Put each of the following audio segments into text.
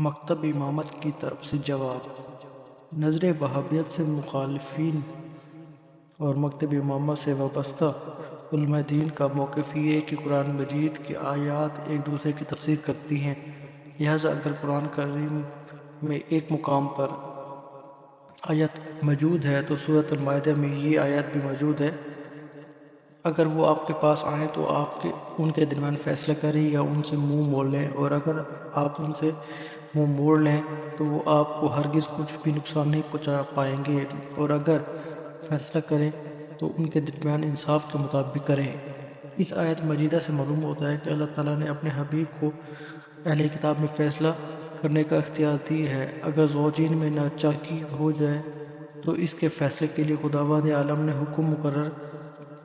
مکتب امامت کی طرف سے جواب۔ نظر وہابیت سے مخالفین اور مکتب امامت سے وابستہ علماء دین کا موقف یہ ہے کہ قرآن مجید کی آیات ایک دوسرے کی تفسیر کرتی ہیں۔ لہٰذا اگر قرآن کریم میں ایک مقام پر آیت موجود ہے تو سورۃ المائدہ میں یہ آیت بھی موجود ہے۔ اگر وہ آپ کے پاس آئیں تو آپ کے ان کے درمیان فیصلہ کریں یا ان سے منہ موڑ لیں اور اگر آپ ان سے منہ موڑ لیں تو وہ آپ کو ہرگز کچھ بھی نقصان نہیں پہنچا پائیں گے۔ اور اگر فیصلہ کریں تو ان کے درمیان انصاف کے مطابق کریں۔ اس آیت مجیدہ سے معلوم ہوتا ہے کہ اللہ تعالیٰ نے اپنے حبیب کو اہل کتاب میں فیصلہ کرنے کا اختیار دی ہے۔ اگر زوجین میں ناچاکی ہو جائے تو اس کے فیصلے کے لیے خداوند عالم نے حکم مقرر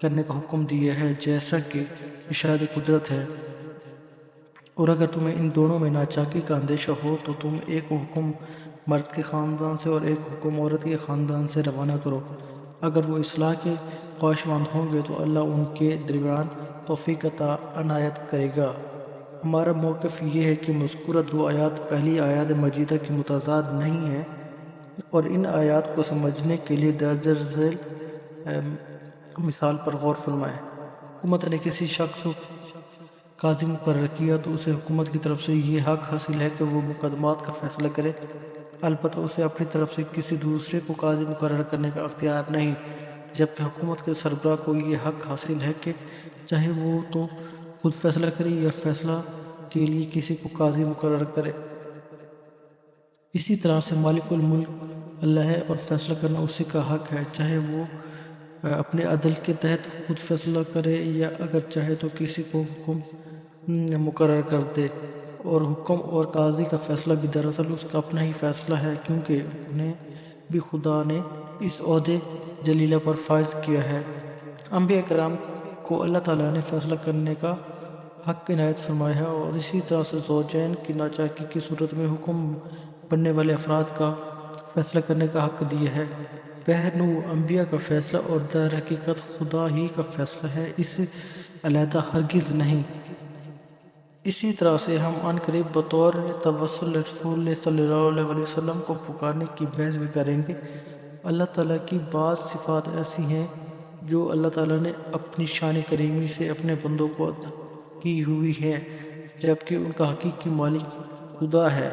کرنے کا حکم دیا ہے، جیسا کہ اشارہ قدرت ہے۔ اور اگر تمہیں ان دونوں میں ناچاکی کا اندیشہ ہو تو تم ایک حکم مرد کے خاندان سے اور ایک حکم عورت کے خاندان سے روانہ کرو۔ اگر وہ اصلاح کے خواہش مند ہوں گے تو اللہ ان کے درمیان توفیق عطا عنایت کرے گا۔ ہمارا موقف یہ ہے کہ مذکورہ دو آیات، پہلی آیات مجیدہ کی متضاد نہیں ہے اور ان آیات کو سمجھنے کے لیے درج ذیل مثال پر غور فرمائیں۔ حکومت نے کسی شخص قاضی مقرر کیا تو اسے حکومت کی طرف سے یہ حق حاصل ہے کہ وہ مقدمات کا فیصلہ کرے۔ البتہ اسے اپنی طرف سے کسی دوسرے کو قاضی مقرر کرنے کا اختیار نہیں، جبکہ حکومت کے سربراہ کو یہ حق حاصل ہے کہ چاہے وہ تو خود فیصلہ کرے یا فیصلہ کے لیے کسی کو قاضی مقرر کرے۔ اسی طرح سے مالک الملک اللہ ہے اور فیصلہ کرنا اسی کا حق ہے، چاہے وہ اپنے عدل کے تحت خود فیصلہ کرے یا اگر چاہے تو کسی کو حکم مقرر کر دے اور حکم اور قاضی کا فیصلہ بھی دراصل اس کا اپنا ہی فیصلہ ہے کیونکہ انہیں بھی خدا نے اس عہدے جلیلہ پر فائز کیا ہے۔ انبیاء کرام کو اللہ تعالیٰ نے فیصلہ کرنے کا حق عنایت فرمایا ہے اور اسی طرح سے زوجین کی ناچاکی کی صورت میں حکم بننے والے افراد کا فیصلہ کرنے کا حق دیا ہے۔ بہنو انبیاء کا فیصلہ اور در حقیقت خدا ہی کا فیصلہ ہے اس علیحدہ ہرگز نہیں۔ اسی طرح سے ہم ان قریب بطور توسل رسول صلی اللہ علیہ وسلم کو پکارنے کی بحث بھی کریں گے۔ اللہ تعالیٰ کی بعض صفات ایسی ہیں جو اللہ تعالیٰ نے اپنی شان کریمی سے اپنے بندوں کو کی ہوئی ہیں، جبکہ ان کا حقیقی مالک خدا ہے۔